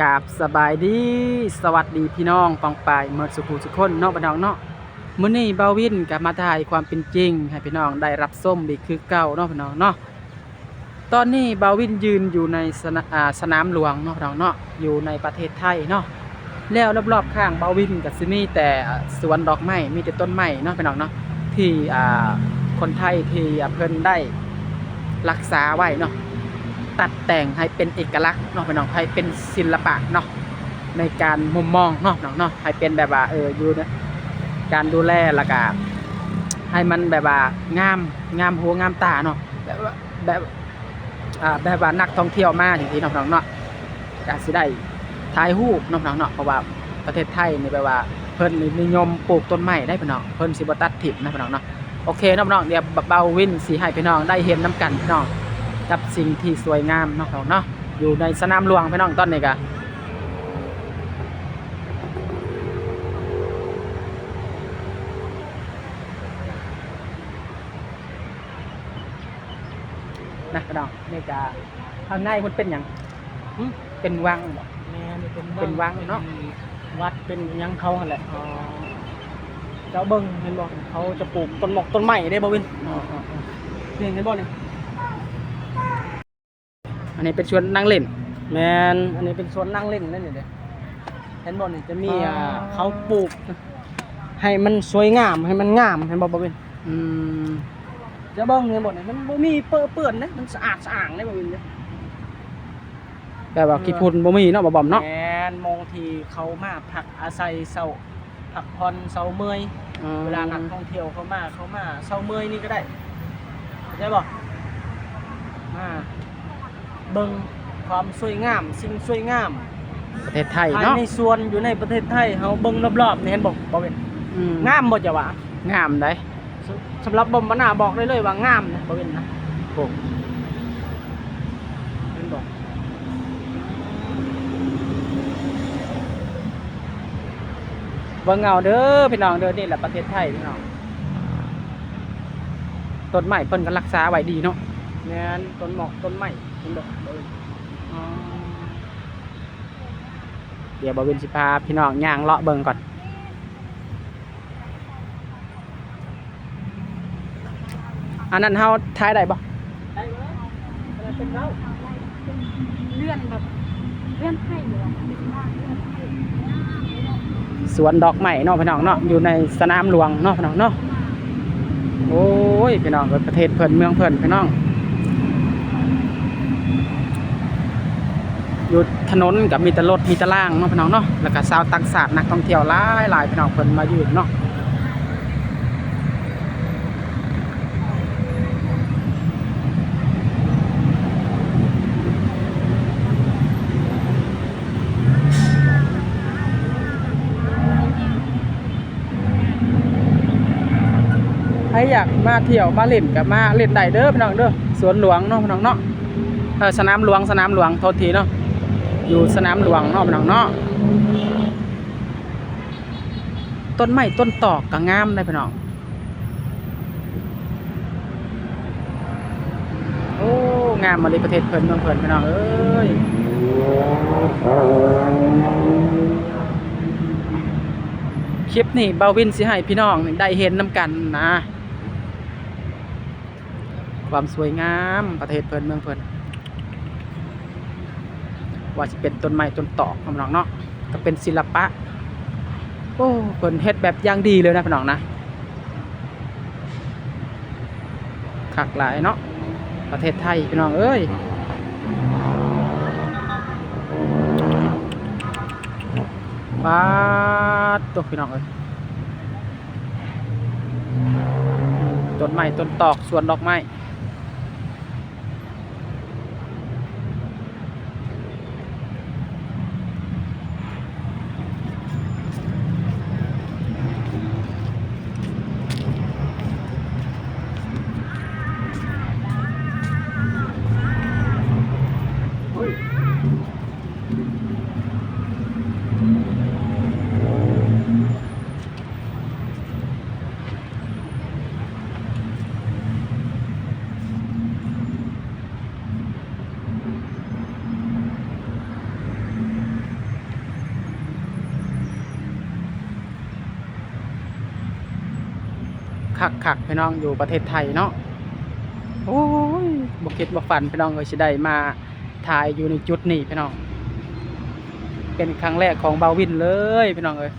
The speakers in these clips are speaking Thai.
กาบสบายดี สวัสดีพี่น้องปองปายเมื่อสุขุสุขคนนาะพี่น้องเนาะมื้อนี้เบาวินกับมาถ่ายความเป็นจริง ให้พี่น้องได้รับส้มอีกคือเก่าเนาะพี่น้องเนาะตอนนี้เบาวินยืนอยู่ในสนาอ่าสนามหลวงเนาะพี่น้องเนาะอยู่ในประเทศไทยเนาะแล้วรอบๆข้างเบาวินก็สิมีแต่สวนดอกไม้มีแต่ต้นไม้เนาะพี่น้องเนาะที่คนไทยที่เพิ่นได้รักษาไว้เนาะ ตัดแต่งให้เป็นเอกลักษณ์เนาะพี่น้องให้เป็นศิลปะเนาะในการมุมมองเนาะน้องเนาะให้เป็นแบบว่าเอออยู่ในการดูแลแล้วก็ให้มันแบบว่างามงามหูงามตาเนาะแบบว่าแบบอ่าแบบว่านักท่องเที่ยวมาจริงๆเนาะพี่น้องเนาะก็สิได้ถ่ายรูปน้องเนาะเพราะว่าประเทศไทยนี่แบบว่าเพิ่นนิยมปลูกต้นไม้ได้พี่น้องเพิ่นสิบ่ตัดถิ่มนะพี่น้องเนาะโอเคนาะพี่น้องเดี๋ยวเบาวินสิให้พี่น้องได้เห็นน้กันพี่น้อง กับสิ่งที่สวยงามเนาะพี่น้องเนาะอยู่ในสนามหลวงพี่น้องตอนนี้ก็นะพี่น้องนี่ก็ข้างในมันเป็นอย่างหึเป็นวังบ่แม่นี่เป็นเป็นวังเนาะวัดเป็นหยังเขาหั่นแหละอ๋อเจ้าเบิ่งเห็นบ่เขาจะปลูกต้นหมอกต้นไม้ได้บ่วินอ๋ออ๋ออ๋อนี่เห็นบ่นี่ อันนี้เป็นชวนนั่งเล่น แม่นอันนี้เป็นสวนนั่งเล่นนั่นนี่เด้เห็นบ่นี่จะมีอ่าเขาปลูก ให้มันสวยงามให้มันงามเห็นบ่บ่วินอืมเจ้าเบิ่งเห็นบ่นี่มันบ่มีเปื้อนเปื้อนเด้มันสะอาดสะอ้างเด้บ่วินเด้ แบบว่าขี้พุ่นบ่มีเนาะบ่บอมเนาะแม่นมองที่เขามาพักอาศัยเซาพักผ่อนเซาเมื่อยอ๋อเวลานักท่องเที่ยวเขามาเขามาเศร้าเมื่อยนี่ก็ได้เข้าใจบ่มา เบิ่งความสวยงาม สิ่งสวยงามประเทศไทยภายเนาะในสวนอยู่ในประเทศไทยเฮาเบิ่งรอบๆนี่เห็นบ่บ่เป็นอืมงามบ่จ้ะวะงามได้สสำหรับบ่มนาบอกได้เลยว่างามนะบ่เป็นนะโอ้เห็นบ่เบิ่งเอาเด้อพี่น้องเด้อนี่แหละประเทศไทยพี่น้องต้นไม้เพิ่นก็รักษาไว้ดีเนาะ แม่นต้นหมอกต้นไม้ เห็นบ่บ่เป็นเดี๋ยวบวินสิพาพี่น้องย่างเลาะเบิงก่อน อันนั้นเฮาท้ายได้บ่ได้เว้ยเป็นเราเลื่อนแบบเลื่อนให้อยู่นอนให้สวนดอกไม้เนาะพี่น้องเนาะอยู่ในสนามหลวงเนาะพี่น้องเนาะโอ้ยพี่น้องเอ้ยประเทศเพิ่นเมืองเพิ่นพี่น้อง อยู่ถนนกับมีแต่รถมีแต่ล่างเนาะพี่น้องเนาะแล้วก็ชาวต่างชาตินักท่องเที่ยวหลายหลายพี่น้องเพิ่นมาอยืนเนาะใครอยากมาเที่ยวมาเล่นกับมาเล่นได้เด้อพี่น้องเด้อสวนหลวงเนาะพี่น้องเนาะสนามหลวงสนามหลวงโทษทีเนาะ อยู่สนามหลวงเนาะพี่น้องเนาะต้นไม้ต้นตอกก็งามเลยพี่น้องโอ้งามมาเลยประเทศเพิ่นเมืองเพิ่นพี่น้องเอ้ยคลิปนี้เบาวินสิให้พี่น้องได้เห็นน้ำกันนะ ความสวยงามประเทศเพิ่นเมืองเพิ่น ว่าสิเป็นต้นไม้ต้นตอกพี่น้องเนาะก็เป็นศิลปะโอ้เพิ่นเฮ็ดแบบอย่างดีเลยนะพี่น้องนะคักหลายเนาะประเทศไทยพี่น้องเอ้ยปาดตัวพี่น้องเอ้ยต้นไม้ต้นตอกสวนดอกไม้ คักคักพี่น้องอยู่ประเทศไทยเนาะโอ้ยบ่คิดบ่ฝันพี่น้องเอ้ยสิได้มาถ่ายอยู่ในจุดนี้พี่น้อง เป็นครั้งแรกของบาวินเลยพี่น้องเอ้ย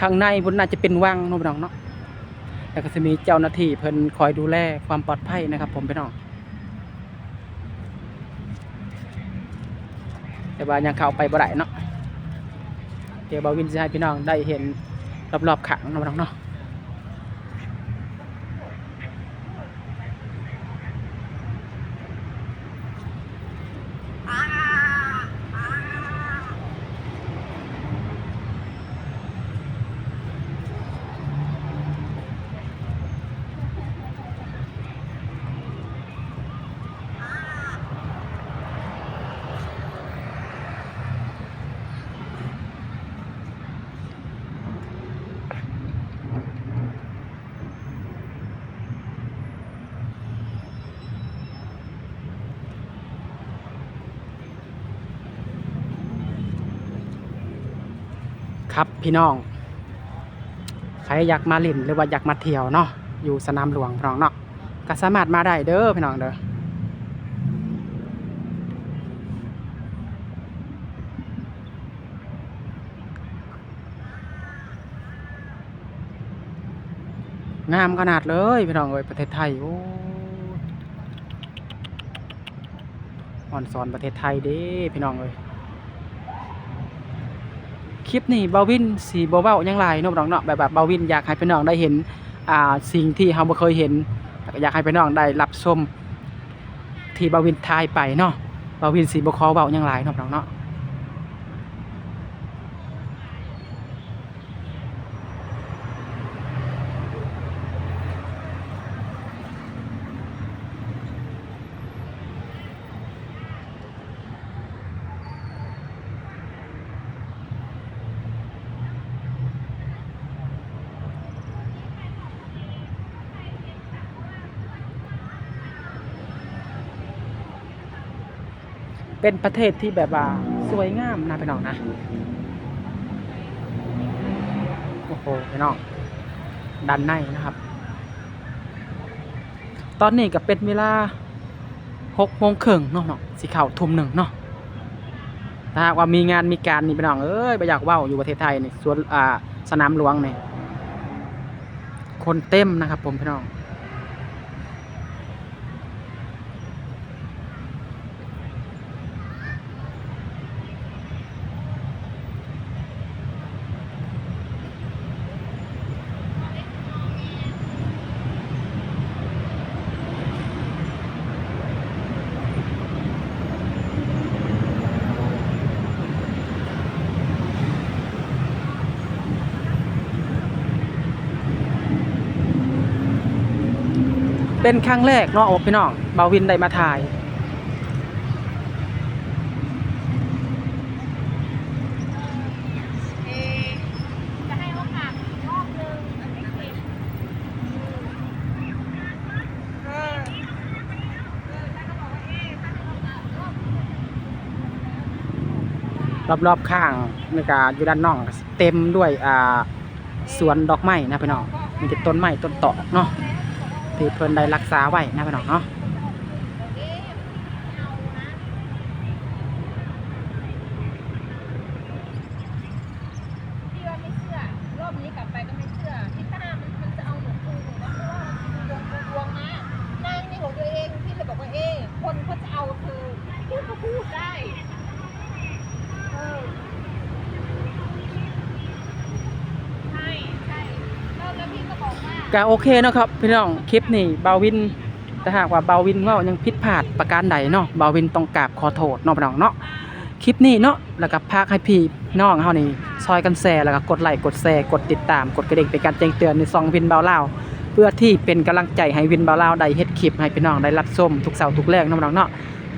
ข้างในบนน่าจะเป็นวังนาะพี่น้องเนาะ แล้วก็จะมีเจ้าหน้าที่เพิ่นคอยดูแลความปลอดภัยนะครับ ผมพี่น้องแต่ว่ายังเข้าไปบ่ได้เนาะเดี๋ยวบาวินจะให้พี่น้องได้เห็นรอบๆขังนาะพี่น้องเนาะ ครับพี่น้อง ใครอยากมาล่นหรือว่าอยากมาเที่ยวเนาะอยู่สนามหลวงพี่น้องเนาะก็สามารถมาได้เด้อพี่น้องเด้องามขนาดเลยพี่น้องเอ้ยประเทศไทยโอ้อ่อนสอนประเทศไทยเด้พี่น้องเอ้ย ลิปนี้บาวินสีบเบาหยังหลายน้องเนาะแบบแบบบาวินอยากให้พี่น้องได้เห็นอ่าสิ่งที่เราบ่เคยเห็นอยากให้พี่น้องได้รับชมที่บาวินทายไปเนาะบาวินสีบ่ขอเบายังหลายเนาะพี่น้องเนาะ เป็นประเทศที่แบบว่าสวยงามนะพี่น้องนะโอ้โหพี่น้องด้านในนะครับ ตอนนี้ก็เป็นเวลาหกโมงครึ่งเนาะเนาะสิเข้าทุ่มหนึ่งเนาะถ้าหากว่ามีงานมีการนี่พี่น้องเอ้ยไปอยากว้าอยู่ประเทศไทยนี่สวนอ่าสนามหลวงเนี่ยคนเต็มนะครับผมพี่น้อง เป็นครั้งแรกเนาะโอ้พี่น้องบาวินได้มาถ่ายเอจะให้โอกาสอีกรอบนึงนี่ก็ออเออแล้วก็บอกว่าเอ๊ะถ้าให้โอกาสรอบข้างในกาอยู่ด้านนอกเต็มด้วยอ่าสวนดอกไม้นะพี่น้องมีแต่ต้นไม้ต้นตอกเนาะ ที่เพิ่นได้รักษาไว้นะพี่น้องเนาะที่ว่าไม่เชื่อรอบนี้กลับไปก็ไม่เชื่อที่ต้ามันจะเอาหนูปูหนูนะเพราะว่ามันดวงดวงมานางนี่ของตัวเองพี่เลยบอกว่าเอ๊ะคนเขาจะเอาคือพูดก็พูดได้เออใช่ใช่แล้วแล้วพี่ ก็โอเคเนาะครับพี่น้องคลิปนี้บาวินแต่หากว่าบาวินว่ายังผิดพลาดประการใดเนาะบาวินต้องกราบขอโทษเนาะพี่น้องเนาะคลิปนี้เนาะแล้วก็พากให้พี่น้องเฮานี่ซอยกันแชร์แล้วก็กดไลค์กดแชร์กดติดตามกดกระดิ่งเป็นการแจ้งเตือนในซองวินเบาเล่าเพื่อที่เป็นกำลังใจให้วินเบาเล่าได้เฮ็ดคลิปให้พี่น้องได้รับชมทุกเสาร์ทุกแรกเนาะพี่น้องเนาะ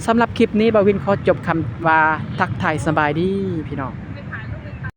สำหรับคลิปนี้บาวินขอจบคำว่าทักทายสบายดีพี่น้อง